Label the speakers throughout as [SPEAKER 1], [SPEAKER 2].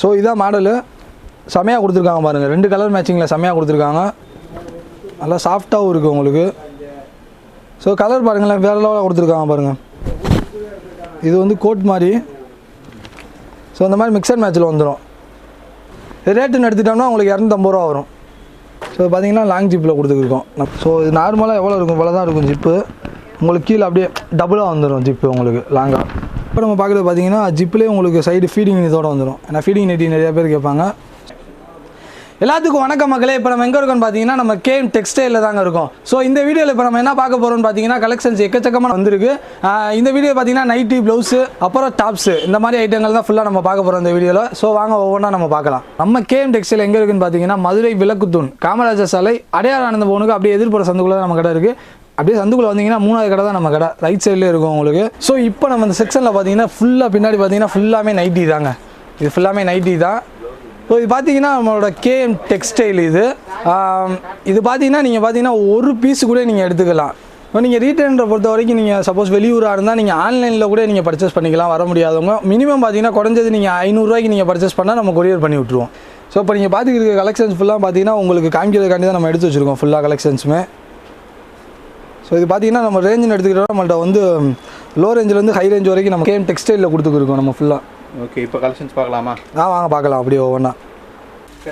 [SPEAKER 1] So இதான் model. செமையாக கொடுத்துருக்காங்க பாருங்கள் ரெண்டு கலர் மேட்சிங்கில் செமையாக கொடுத்துருக்காங்க. நல்லா சாஃப்டாகவும் இருக்குது உங்களுக்கு. ஸோ கலர் பாருங்களேன். வேற லெவலாக கொடுத்துருக்காங்க பாருங்கள் இது வந்து கோட் மாதிரி. ஸோ இந்த மாதிரி மிக்சர் மேட்ச்சில் வந்துடும் ரேட்டுன்னு எடுத்துட்டோம்னா உங்களுக்கு இரநூத்தம்பது ரூபா வரும். ஸோ பார்த்தீங்கன்னா லாங் ஜிப்பில் கொடுத்துருக்கோம். ஸோ இது நார்மலாக எவ்வளோ இருக்கும்? இவ்வளோ தான் இருக்கும் ஜிப்பு உங்களுக்கு கீழே அப்படியே டபுளாக வந்துடும் ஜிப்பு உங்களுக்கு லாங்காக இப்போ நம்ம பார்க்குறது பார்த்தீங்கன்னா ஜிப்லேயே உங்களுக்கு சைடு ஃபீடிங் இதோட வந்துடும் ஏன்னா ஃபீடிங் நெட்டி நிறையா பேர் கேட்பாங்க. எல்லாத்துக்கும் வணக்கம் மக்களே. இப்போ நம்ம எங்கே இருக்கோம்னு பார்த்தீங்கன்னா நம்ம கேம் டெக்ஸ்டைலில் தாங்க இருக்கும். ஸோ இந்த வீடியோவில் இப்போ நம்ம என்ன பார்க்க போகிறோம்னு பார்த்தீங்கன்னா கலெக்ஷன்ஸ் எக்கச்சக்கமாக வந்திருக்கு. இந்த வீடியோ பார்த்தீங்கன்னா நைட்டி ப்ளவுஸு அப்புறம் டாப்ஸு இந்த மாதிரி ஐட்டங்கள் தான் ஃபுல்லாக நம்ம பார்க்க போகிறோம் இந்த வீடியோவில் ஸோ வாங்க ஒவ்வொன்றா நம்ம பார்க்கலாம். நம்ம கேம் டெக்ஸ்டைல் எங்கே இருக்குன்னு பார்த்தீங்கன்னா மதுரை விளக்குத்தூண் காமராஜர் சாலை அடையார் ஆனந்த போனுக்கு அப்படியே எதிர்ப்புற சந்துக்குள்ள நம்ம கடை இருக்குது அப்படியே சந்துக்குள்ள வந்தீங்கன்னா மூணாவது கடை தான் நம்ம கடை. ரைட் சைட்லேயே இருக்கும் உங்களுக்கு. ஸோ இப்போ நம்ம இந்த செக்ஷனில் பார்த்தீங்கன்னா ஃபுல்லாக பின்னாடி பார்த்தீங்கன்னா ஃபுல்லாமே நைட்டி தாங்க. இது ஃபுல்லாமே நைட்டி தான். ஸோ இது பார்த்தீங்கன்னா நம்மளோட கேஎம் டெக்ஸ்டைல் இது. இது பார்த்தீங்கன்னா நீங்கள் பார்த்தீங்கன்னா ஒரு பீஸ் கூட நீங்கள் எடுத்துக்கலாம். இப்போ நீங்கள் ரீட்டைலரை பொறுத்த வரைக்கும் நீங்கள் சப்போஸ் வெளியூராக இருந்தால் நீங்கள் ஆன்லைனில் கூட நீங்கள் பர்ச்சேஸ் பண்ணிக்கலாம். வர முடியாதவங்க. மினிமம் பார்த்தீங்கன்னா குறைஞ்சது நீங்கள் ஐநூறுரூவாய்க்கு நீங்கள் பர்ச்சேஸ் பண்ணால் நம்ம கொரியர் பண்ணி விட்ருவோம் ஸோ இப்போ நீங்கள் பார்த்துக்கிற கலெக்ஷன்ஸ் ஃபுல்லாக பார்த்தீங்கன்னா உங்களுக்கு காமிக்கிறதுக்காண்டி தான் நம்ம எடுத்து வச்சுருக்கோம். ஃபுல்லாக கலெக்ஷன்ஸுமே ஸோ இது பார்த்தீங்கன்னா நம்ம ரேஞ்சுன்னு எடுத்துக்கிட்டோம் நம்மள்ட்ட வந்து லோ ரேஞ்சிலேருந்து ஹை ரேஞ்ச் வரைக்கும் நம்ம கேம் டெக்ஸ்டைலில் கொடுத்துருக்கோம் நம்ம ஃபுல்லாக
[SPEAKER 2] ஓகே இப்போ கலெக்ஷன்ஸ் பார்க்கலாமா?
[SPEAKER 1] ஆ வாங்க பார்க்கலாம். அப்படியே ஒவ்வொன்றா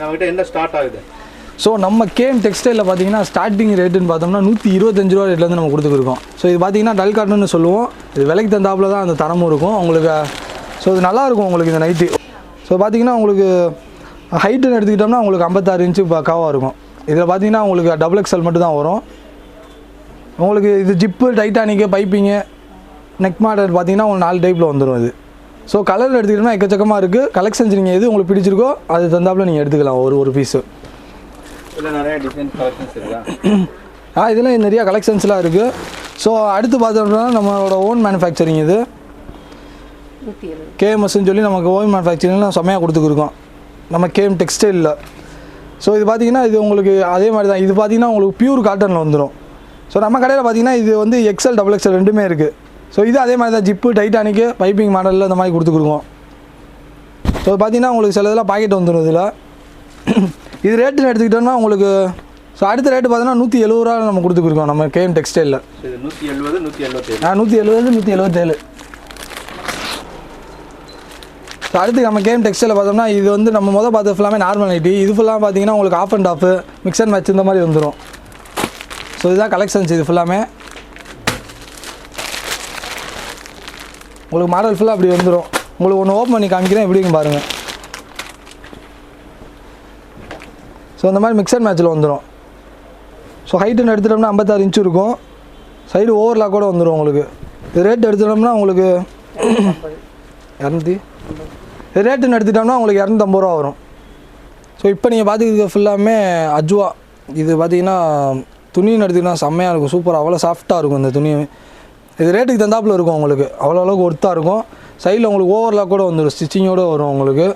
[SPEAKER 2] நம்மகிட்ட என்ன ஸ்டார்ட் ஆகுது?
[SPEAKER 1] ஸோ நம்ம கேம் டெக்ஸ்டைலில் பார்த்தீங்கன்னா ஸ்டார்டிங் ரேட்டுன்னு பார்த்தோம்னா நூற்றி இருபத்தஞ்சு ரூபா ரேட்லேருந்து நம்ம கொடுத்துருக்கோம் ஸோ இது பார்த்தீங்கன்னா டல் காட்டன்னு சொல்லுவோம். இது விலைக்கு தந்தாப்புல தான் அந்த தரமும் இருக்கும். உங்களுக்கு ஸோ இது நல்லா இருக்கும் உங்களுக்கு இந்த நைட்டி ஸோ பார்த்தீங்கன்னா உங்களுக்கு ஹைட்டுன்னு எடுத்துக்கிட்டோம்னா உங்களுக்கு ஐம்பத்தாறு இன்ச்சு பக்காவாக இருக்கும். இதில் பார்த்தீங்கன்னா உங்களுக்கு டபுள் எக்ஸ்எல் மட்டும் தான் வரும். உங்களுக்கு இது zip Titanic piping neck model பார்த்தீங்கன்னா உங்களுக்கு நாலு டைப்பில் வந்துடும் இது. ஸோ கலர் எடுத்துக்கிட்டோம்னா எக்கச்சக்கமாக இருக்குது கலெக்ஷன்ஸ் நீங்கள் எது உங்களுக்கு பிடிச்சிருக்கோ அது தந்தாப்புல நீங்கள் எடுத்துக்கலாம் ஒரு ஒரு பீஸு ஆ இதில் நிறையா கலெக்ஷன்ஸ்லாம் இருக்குது ஸோ அடுத்து பார்த்தோம்னா நம்மளோட ஓன் மேனுஃபேக்சரிங் இது. கேஎம்எஸ்ன்னு சொல்லி நமக்கு ஓன் மேனுஃபேக்சரிங்லாம் செம்மையாக கொடுத்துருக்கோம் நம்ம கேஎம் டெக்ஸ்டைலில் ஸோ இது பார்த்தீங்கன்னா இது உங்களுக்கு அதே மாதிரி தான். இது பார்த்தீங்கன்னா உங்களுக்கு பியூர் காட்டனில் வந்துடும் ஸோ நம்ம கடையில் பார்த்தீங்கன்னா இது வந்து எக்ஸல் டபுள் எக்ஸல் ரெண்டுமே இருக்குது ஸோ இது அதே மாதிரி தான் ஜிப்பு டைட்டானிக்கு பைப்பிங் மாடலில் இந்த மாதிரி கொடுத்துருக்கோம் ஸோ பார்த்தீங்கன்னா உங்களுக்கு சில இதெல்லாம் பாக்கெட் வந்துடும் இதில். இது ரேட்டுன்னு எடுத்துக்கிட்டோம்னா உங்களுக்கு ஸோ அடுத்த ரேட்டு பார்த்தீங்கன்னா நூற்றி எழுபது ரூபா நம்ம கொடுத்துருக்கோம் நம்ம கேஎம் டெக்ஸ்டைலில்
[SPEAKER 2] நூற்றி எழுபது நூற்றி எழுபத்தேழு
[SPEAKER 1] ஆ நூற்றி எழுபது நூற்றி எழுபத்தேழு ஸோ அடுத்து நம்ம கேம் டெக்ஸ்டைலில் பார்த்தோம்னா இது வந்து நம்ம முதல் பார்த்து ஃபுல்லாமே நார்மல் நைட்டி இது ஃபுல்லாக பார்த்தீங்கன்னா உங்களுக்கு half and half mix and match இந்த மாதிரி வந்துடும் ஸோ இதுதான் கலெக்ஷன்ஸ் இது ஃபுல்லாமே உங்களுக்கு மாடல் ஃபுல்லாக அப்படி வந்துடும் உங்களுக்கு ஒன்று ஓப்பன் பண்ணி காமிக்கிறேன் எப்படிங்க பாருங்கள் ஸோ இந்த மாதிரி மிக்சர் மேட்ச்சில் வந்துடும் ஸோ ஹைட்டுன்னு எடுத்துட்டோம்னா ஐம்பத்தாறு இன்ச்சு இருக்கும். சைடு ஓவர்லாக் கூட வந்துடும் உங்களுக்கு. இது ரேட் எடுத்துட்டோம்னா உங்களுக்கு இரநூத்தி? ரேட்டுன்னு எடுத்துட்டோம்னா உங்களுக்கு இரநூத்தம்பது ரூபா வரும். ஸோ இப்போ நீங்கள் பார்த்துக்கிறது ஃபுல்லாமே அஜ்வா. இது பார்த்தீங்கன்னா துணின்னு எடுத்துக்கிட்டால் செம்மையாக இருக்கும். சூப்பராக அவ்வளோ சாஃப்டாக இருக்கும் இந்த துணி. இது ரேட்டுக்கு தந்தாப்புல இருக்கும் உங்களுக்கு. அவ்வளோ அளவுக்கு ஒர்த்தாக இருக்கும். சைடில் உங்களுக்கு ஓவர்லாக் கூட வந்துடும் ஸ்டிச்சிங்கோடு வரும் உங்களுக்கு.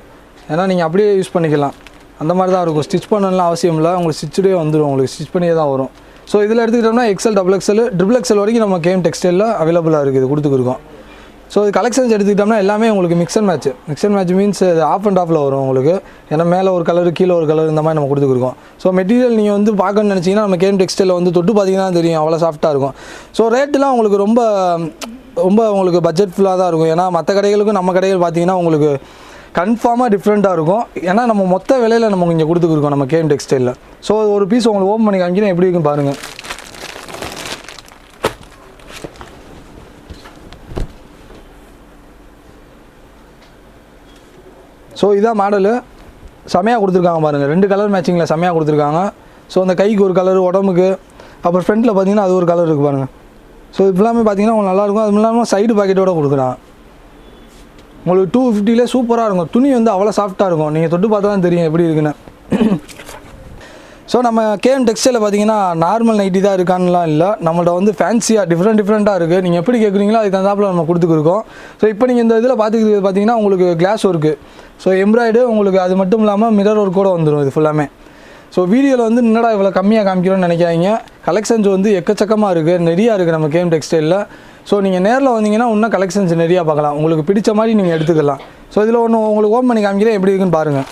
[SPEAKER 1] ஏன்னா நீங்கள் அப்படியே யூஸ் பண்ணிக்கலாம். அந்த மாதிரி தான் இருக்கும். ஸ்டிச் பண்ணலாம் அவசியம் இல்லை. உங்களுக்கு ஸ்டிச்சுடே வந்துடும் உங்களுக்கு ஸ்டிச் பண்ணியே தான் வரும். ஸோ இதில் எடுத்துக்கிட்டோம்னா XL double XL triple XL வரைக்கும் நம்ம கேம் டெக்ஸ்டைலில் அவைலபிளாக இருக்குது. கொடுத்துருக்கோம் ஸோ இது கலெக்ஷன்ஸ் எடுத்துக்கிட்டோம்னா எல்லாமே உங்களுக்கு mix and match mix and match means half and ஆஃபில் வரும் உங்களுக்கு. ஏன்னா மேலே ஒரு கலர் கீழே ஒரு கலர் இந்த மாதிரி நம்ம கொடுத்துருக்கோம் ஸோ மெட்டீரியல் நீங்கள் வந்து பார்க்கணும்னு நினச்சிங்கன்னா நம்ம கேம் டெக்ஸ்டைலில் வந்து தொட்டு பார்த்தீங்கன்னா தெரியும். அவ்வளோ சாஃப்ட்டாக இருக்கும். ஸோ ரேட்டுலாம் உங்களுக்கு ரொம்ப ரொம்ப உங்களுக்கு பட்ஜெட் ஃபுல்லாக தான் இருக்கும். ஏன்னா மற்ற கடைகளுக்கும் நம்ம கடைகள் பார்த்தீங்கன்னா உங்களுக்கு கன்ஃபார்மாக டிஃப்ரெண்ட்டாக இருக்கும். ஏன்னா நம்ம மொத்த விலையில் நம்ம இங்கே கொடுத்துருக்கோம் நம்ம கேம் டெக்ஸ்டைலில் ஸோ ஒரு பீஸ் உங்களுக்கு ஓப்பன் பண்ணி காமிக்கிறேன். எப்படி இருக்குன்னு பாருங்கள் ஸோ இதான் மாடலு செமையாக கொடுத்துருக்காங்க பாருங்கள் ரெண்டு கலர் மேட்சிங்கில் செமையாக கொடுத்துருக்காங்க. ஸோ அந்த கைக்கு ஒரு கலர் உடம்புக்கு. அப்புறம் ஃப்ரண்ட்டில் பார்த்தீங்கன்னா அது ஒரு கலர் இருக்குது பாருங்கள் ஸோ இப்பெல்லாமே பார்த்தீங்கன்னா உங்களுக்கு நல்லாயிருக்கும் அது இல்லாமல் சைடு பாக்கெட்டோட கொடுக்குறான். உங்களுக்கு டூ ஃபிஃப்டிலே சூப்பராக இருக்கும். துணி வந்து அவ்வளோ சாஃப்ட்டாக இருக்கும். நீங்கள் தொட்டு பார்த்தா தான் தெரியும் எப்படி இருக்குன்னு. ஸோ நம்ம கேஎம் டெக்ஸ்டைலில் பார்த்தீங்கன்னா நார்மல் நைட்டி தான் இருக்கான்லாம் இல்லை. நம்மள்ட்ட வந்து ஃபேன்சியாக டிஃப்ரெண்ட் டிஃப்ரெண்ட்டாக இருக்குது நீங்கள் எப்படி கேட்குறீங்களோ அதுக்கு தகுந்தாப்பில் நம்ம கொடுத்துருக்கோம் ஸோ இப்போ நீங்கள் இந்த இதில் பார்த்துக்கிறது பார்த்தீங்கன்னா உங்களுக்கு கிளாஸ் ஒர்க்கு. ஸோ எம்ப்ராய்டு உங்களுக்கு அது மட்டும் இல்லாமல் மிரர் ஒர்க் கூட வந்துடும் இது ஃபுல்லாமே ஸோ வீடியோவில் வந்து என்னடா இவ்வளோ கம்மியாக காமிக்கிறோன்னு நினைக்காதீங்க. கலெக்ஷன்ஸ் வந்து எக்கச்சக்கமாக இருக்குது நிறையா இருக்குது நம்ம கேம் டெக்ஸ்டைலில் ஸோ நீங்கள் நேரில் வந்தீங்கன்னா இன்னும் கலெக்ஷன்ஸ் நிறையா பார்க்கலாம். உங்களுக்கு பிடிச்ச மாதிரி நீங்கள் எடுத்துக்கலாம். ஸோ இதில் ஒன்று உங்களுக்கு ஓப்பன் பண்ணி காமிக்கிறேன். எப்படி இருக்குன்னு பாருங்கள்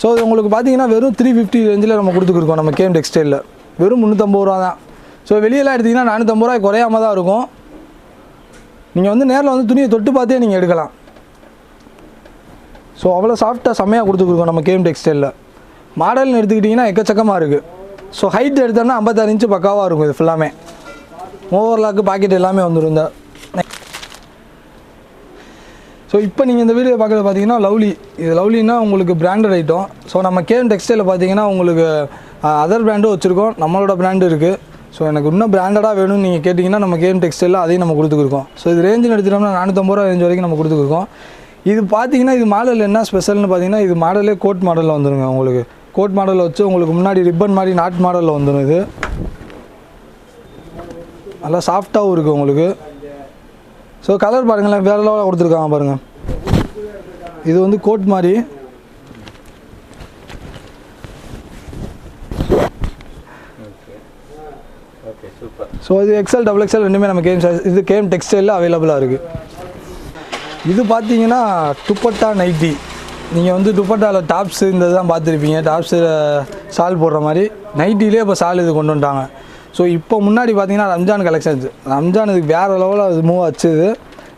[SPEAKER 1] ஸோ இது உங்களுக்கு பார்த்தீங்கன்னா வெறும் த்ரீ ஃபிஃப்டி ரேஞ்சில் நம்ம கொடுத்துருக்கோம் நம்ம கேம் டெக்ஸ்டைலில் வெறும் முந்நூற்றம்பது ரூபா தான். ஸோ வெளியெல்லாம் எடுத்திங்கன்னா நானூற்றம்பது ரூபாய் குறையாமல் தான் இருக்கும். நீங்கள் வந்து நேரில் வந்து துணியை தொட்டு பார்த்தே நீங்கள் எடுக்கலாம். ஸோ அவ்வளோ சாஃப்டாக செம்மையாக கொடுத்துருக்கோம் நம்ம கேம் டெக்ஸ்டைலில் மாடல்னு எடுத்துக்கிட்டிங்கன்னா எக்கச்சக்கமாக இருக்குது ஸோ ஹைட் எடுத்தோம்னா ஐம்பத்தாறு இன்ச்சு பக்காவாக இருக்கும் இது ஃபுல்லாமே ஓவர்லாக்கு பாக்கெட் எல்லாமே வந்துடும் இந்த ஸோ இப்போ நீங்கள் இந்த வீடியோ பார்க்குறது பார்த்தீங்கன்னா லவ்லி. இது லவ்லின்னா உங்களுக்கு பிராண்டட் ஐட்டம் ஸோ நம்ம கேம் டெக்ஸ்டைலில் பார்த்தீங்கன்னா உங்களுக்கு அதர் பிராண்டும் வச்சுருக்கோம். நம்மளோட பிராண்டு இருக்குது ஸோ எனக்கு இன்னும் பிராண்டடாக வேணும்னு நீங்கள் கேட்டிங்கன்னா நம்ம கேம் டெக்ஸ்டைலில் அதையும் நம்ம கொடுத்துருக்கோம் ஸோ இது ரேஞ்சுன்னு எடுத்துட்டோம்னா நானூற்றம்பது ரூபா ரேஞ்ச் வரைக்கும் நம்ம கொடுத்துருக்கோம் இது பார்த்தீங்கன்னா இது மாடல் என்ன ஸ்பெஷல்னு பார்த்தீங்கன்னா இது மாடலே கோட் மாடலில் வந்துருங்க உங்களுக்கு. கோட் மாடலில் வச்சு உங்களுக்கு முன்னாடி ரிப்பன் மாதிரி நாட் மாடலில் வந்துடும் இது. நல்லா சாஃப்டாகவும் இருக்குது உங்களுக்கு. ஸோ கலர் பாருங்களேன். வேறு லெவலில் கொடுத்துருக்காங்க பாருங்கள் இது வந்து கோட் மாதிரி. ஸோ இது எக்ஸல் டபுள் எக்ஸல் ரெண்டுமே நம்ம கேம் இது கேம் டெக்ஸ்டைலில் அவைலபிளாக இருக்குது இது பார்த்தீங்கன்னா துப்பட்டா நைட்டி நீங்கள் வந்து துப்பட்டாவில் டாப்ஸ் இந்த தான் பார்த்துருப்பீங்க டாப்ஸில் சால் போடுற மாதிரி நைட்டிலே இப்போ சால் இது கொண்டு வந்துட்டாங்க. ஸோ இப்போ முன்னாடி பார்த்தீங்கன்னா ரம்ஜான் கலெக்ஷன்ஸ் ரம்ஜான் இதுக்கு வேறு லெவலில் அது மூவ் ஆச்சு இது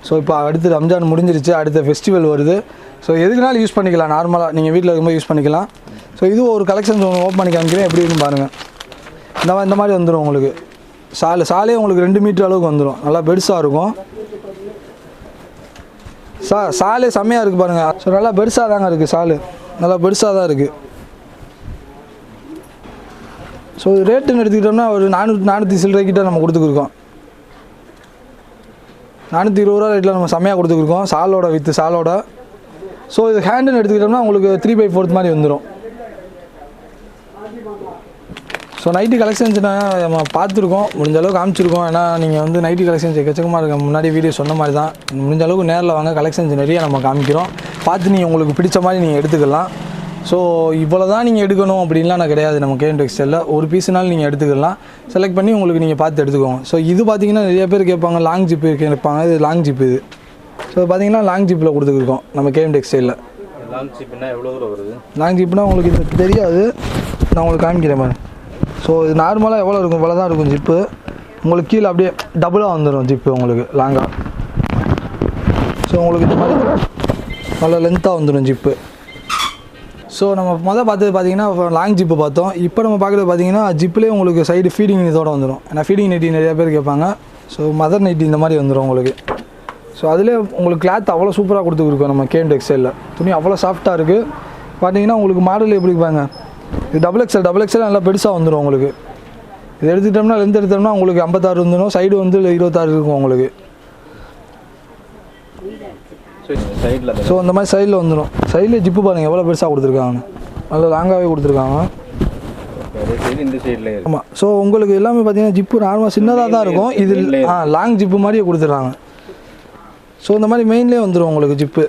[SPEAKER 1] ஸோ இப்போ அடுத்து ரம்ஜான் முடிஞ்சிருச்சு. அடுத்த ஃபெஸ்டிவல் வருது. ஸோ எதுக்குனாலும் யூஸ் பண்ணிக்கலாம். நார்மலாக நீங்கள் வீட்டில் இருக்கும்போது யூஸ் பண்ணிக்கலாம். ஸோ இது ஒரு கலெக்ஷன்ஸ் ஒன்று ஓப்பன் பண்ணி காமிக்கிறேன். எப்படி இருக்குன்னு பாருங்கள் இந்த மாதிரி இந்த மாதிரி வந்துடும் உங்களுக்கு. சாலு சாலே உங்களுக்கு ரெண்டு மீட்டர் அளவுக்கு வந்துடும் நல்லா பெருசாக இருக்கும். சா சாலே செம்மையாக இருக்குது பாருங்கள் ஸோ நல்லா பெருசாக தாங்க இருக்குது சாலு. நல்லா பெருசாக தான் இருக்குது ஸோ ரேட்டுன்னு எடுத்துக்கிட்டோம்னா ஒரு நானூற்றி நானூற்றி சில்லறை கிட்ட நம்ம கொடுத்துருக்கோம் நானூற்றி இருபது ரூபா ரேட்டில் நம்ம செம்மையாக கொடுத்துருக்கோம் சாலோட வித்து சாலோட. ஸோ இது ஹேண்டுன்னு எடுத்துக்கிட்டோம்னா உங்களுக்கு த்ரீ பை ஃபோர்த் மாதிரி வந்துடும் ஸோ நைட்டி கலெக்ஷன்ஸ் நம்ம பார்த்துருக்கோம். முடிஞ்ச அளவுக்கு காமிச்சிருக்கோம். ஏன்னா நீங்கள் வந்து நைட்டி கலெக்ஷன்ஸ் எக்கச்சக்கமாக இருக்கு முன்னாடி வீடியோ சொன்ன மாதிரி தான். முடிஞ்ச அளவுக்கு நேரில் வாங்க கலெக்ஷன்ஸ் நிறைய நம்ம காமிக்கிறோம். பார்த்து நீங்கள் உங்களுக்கு பிடிச்ச மாதிரி நீங்கள் எடுத்துக்கலாம். ஸோ இவ்வளோ தான் நீங்கள் எடுக்கணும் அப்படின்லாம் நான் கிடையாது. நம்ம கேன் டெக்ஸ்டைலில் ஒரு பீஸ்னாலும் நீங்கள் எடுத்துக்கலாம். செலக்ட் பண்ணி உங்களுக்கு நீங்கள் பார்த்து எடுத்துக்கோங்க. ஸோ இது பார்த்தீங்கன்னா நிறைய பேர் கேட்பாங்க லாங் ஜிப்பு கேட்பாங்க இது லாங் ஜிப்பு இது. ஸோ பார்த்தீங்கன்னா லாங் ஜிப்பில் கொடுத்துருக்கோம். நம்ம கேம் டெக்ஸ்டைலில்
[SPEAKER 2] லாங் சிப்னா எவ்வளோ தூரம் வருது?
[SPEAKER 1] லாங் ஜிப்னா உங்களுக்கு இது தெரியாது. நான் உங்களுக்கு காமிக்கிறேன் பாருங்க. ஸோ இது நார்மலாக எவ்வளோ இருக்கும்? இவ்வளோ தான் இருக்கும் ஜிப்பு உங்களுக்கு கீழே அப்படியே டபுளாக வந்துடும் ஜிப்பு உங்களுக்கு லாங்காக ஸோ உங்களுக்கு இந்த மாதிரி நல்லா லென்த்தாக வந்துடும் ஜிப்பு ஸோ நம்ம மொதல் பார்த்தது பார்த்தீங்கன்னா லாங் ஜிப்பு பார்த்தோம். இப்போ நம்ம பார்க்குறது பார்த்தீங்கன்னா ஜிப்லேயே உங்களுக்கு சைடு ஃபீடிங் இதோட வந்துடும் ஏன்னா ஃபீடிங் நைட்டி நிறைய பேர் கேட்பாங்க. ஸோ மதர் நைட்டி இந்த மாதிரி வந்துடும் உங்களுக்கு. ஸோ அதிலே உங்களுக்கு கிளாத் அவ்வளோ சூப்பராக கொடுத்துருக்கோம் நம்ம கேம் டெக்ஸ்டைலில் துணி அவ்வளோ சாஃப்ட்டாக இருக்குது பார்த்தீங்கன்னா உங்களுக்கு மாடல் எப்படி பாங்க டபுள் எக்ஸல் டபுள் எக்ஸல் நல்லா பெருசாக வந்துடும் உங்களுக்கு. இது எடுத்துக்கிட்டோம்னா லென்த் எடுத்தோம்னா உங்களுக்கு ஐம்பத்தாறு வந்துடும் சைடு வந்து இருபத்தாறு இருக்கும் உங்களுக்கு.
[SPEAKER 2] ஸோ
[SPEAKER 1] அந்த மாதிரி சைடில் வந்துடும் சைடில் ஜிப்பு பாருங்கள் எவ்வளோ பெருசாக கொடுத்துருக்காங்க நல்லா லாங்காகவே கொடுத்துருக்காங்க. ஆமாம் ஸோ உங்களுக்கு எல்லாமே பார்த்தீங்கன்னா ஜிப்பு நார்மலாக சின்னதாக தான் இருக்கும். இது ஆ லாங் ஜிப்பு மாதிரியே கொடுத்துட்றாங்க. ஸோ இந்த மாதிரி மெயின்லேயே வந்துடும் உங்களுக்கு ஜிப்பு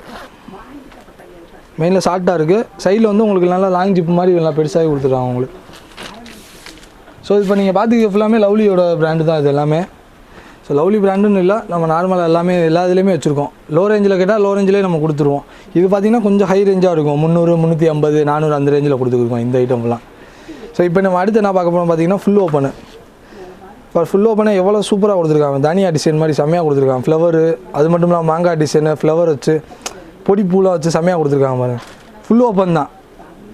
[SPEAKER 1] மெயினில் ஷார்ட்டாக இருக்குது சைடில் வந்து உங்களுக்கு நல்லா லாங் ஜிப் மாதிரி நல்லா பெருசாகவே கொடுத்துருவாங்க உங்களுக்கு. ஸோ இப்போ நீங்கள் பார்த்துக்க ஃபுல்லாமே லவ்லியோட பிராண்டு தான் இது எல்லாமே. ஸோ லவ்லி பிராண்டுன்னு இல்லை நம்ம நார்மலாக எல்லாமே எல்லா இதுலேயுமே வச்சுருக்கோம். லோ ரேஞ்சில் கேட்டால் லோ ரேஞ்சிலே நம்ம கொடுத்துருவோம். இது பார்த்திங்கன்னா கொஞ்சம் ஹை ரேஞ்சாக இருக்கும். முந்நூறு முந்நூற்றி ஐம்பது நானூறு அந்த ரேஞ்சில் கொடுத்துருக்கோம் இந்த ஐட்டம்லாம் ஸோ இப்போ நம்ம அடுத்து என்ன பார்க்க போகிறோம் பார்த்தீங்கன்னா ஃபுல் ஓப்பனு இப்போ ஃபுல் ஓப்பனே எவ்வளோ சூப்பராக கொடுத்துருக்காங்க. தனியா டிசைன் மாதிரி செம்மையாக கொடுத்துருக்காங்க. ஃப்ளவரு அது மட்டும் இல்லாமல் மாங்காய் டிசைனு ஃப்ளவர் வச்சு பொடி பூலாம் வச்சு செம்மையாக கொடுத்துருக்காங்க பாருங்க. ஃபுல் ஓப்பன் தான்.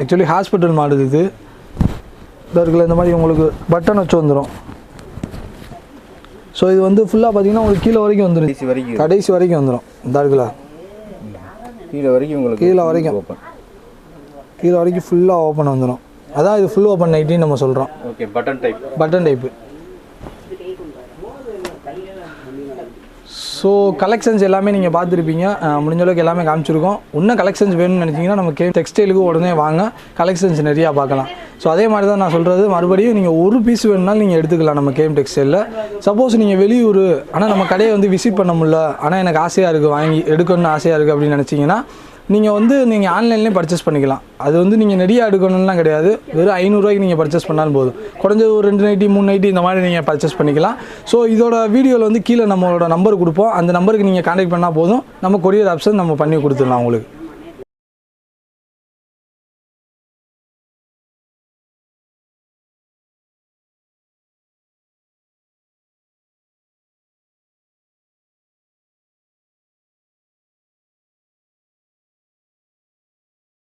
[SPEAKER 1] ஆக்சுவலி ஹாஸ்பிட்டல் மாடல் இது. இருக்குல்ல இந்த மாதிரி உங்களுக்கு பட்டன் வச்சு வந்துடும் ஸோ இது வந்து ஃபுல்லாக பார்த்தீங்கன்னா உங்களுக்கு கீழே வரைக்கும் வந்துடும்
[SPEAKER 2] கடைசி வரைக்கும்.
[SPEAKER 1] கடைசி வரைக்கும் வந்துடும் இந்த இருக்குல்ல?
[SPEAKER 2] கீழே வரைக்கும் உங்களுக்கு
[SPEAKER 1] கீழே வரைக்கும்.
[SPEAKER 2] ஓப்பன்
[SPEAKER 1] கீழே வரைக்கும் ஃபுல்லாக ஓப்பன் வந்துடும் அதான் இது ஃபுல் ஓப்பன் நைட்டின்னு நம்ம சொல்கிறோம்
[SPEAKER 2] okay button type
[SPEAKER 1] button type so collections எல்லாமே நீங்கள் பார்த்துருப்பீங்க. முடிஞ்சளவுக்கு முடிஞ்ச அளவுக்கு எல்லாமே காமிச்சிருக்கோம். இன்னும் கலெக்ஷன்ஸ் வேணும்னு நினச்சிங்கன்னா நம்ம கே டெக்ஸ்டைலுக்கு உடனே வாங்க. கலெக்ஷன்ஸ் நிறையா பார்க்கலாம். ஸோ அதே மாதிரி தான் நான் சொல்கிறது மறுபடியும் நீங்கள் ஒரு பீஸ் வேணும்னாலும் நீங்கள் எடுத்துக்கலாம் நம்ம கேம் டெக்ஸ்டைலில் சப்போஸ் நீங்கள் வெளியூர் ஆனால் நம்ம கடையை வந்து விசிட் பண்ண முடியல. ஆனால் எனக்கு ஆசையாக இருக்குது வாங்கி எடுக்கணும்னு ஆசையாக இருக்குது அப்படின்னு நினச்சிங்கன்னா நீங்கள் வந்து நீங்கள் ஆன்லைன்லேயும் பர்ச்சேஸ் பண்ணிக்கலாம். அது வந்து நீங்கள் நிறைய எடுக்கணும்லாம் கிடையாது. வெறும் ஐநூறுரூவாய்க்கு நீங்கள் பர்ச்சேஸ் பண்ணாலும் போதும். குறைஞ்சது ஒரு ரெண்டு நைட்டி மூணு நைட்டி இந்த மாதிரி நீங்கள் பர்ச்சேஸ் பண்ணிக்கலாம். ஸோ இதோட வீடியோவில் வந்து கீழே நம்மளோட நம்பர் கொடுப்போம். அந்த நம்பருக்கு நீங்கள் கான்டாக்ட் பண்ணால் போதும். நம்ம கொரியர் ஆப்ஷன் நம்ம பண்ணி கொடுத்துடலாம் உங்களுக்கு.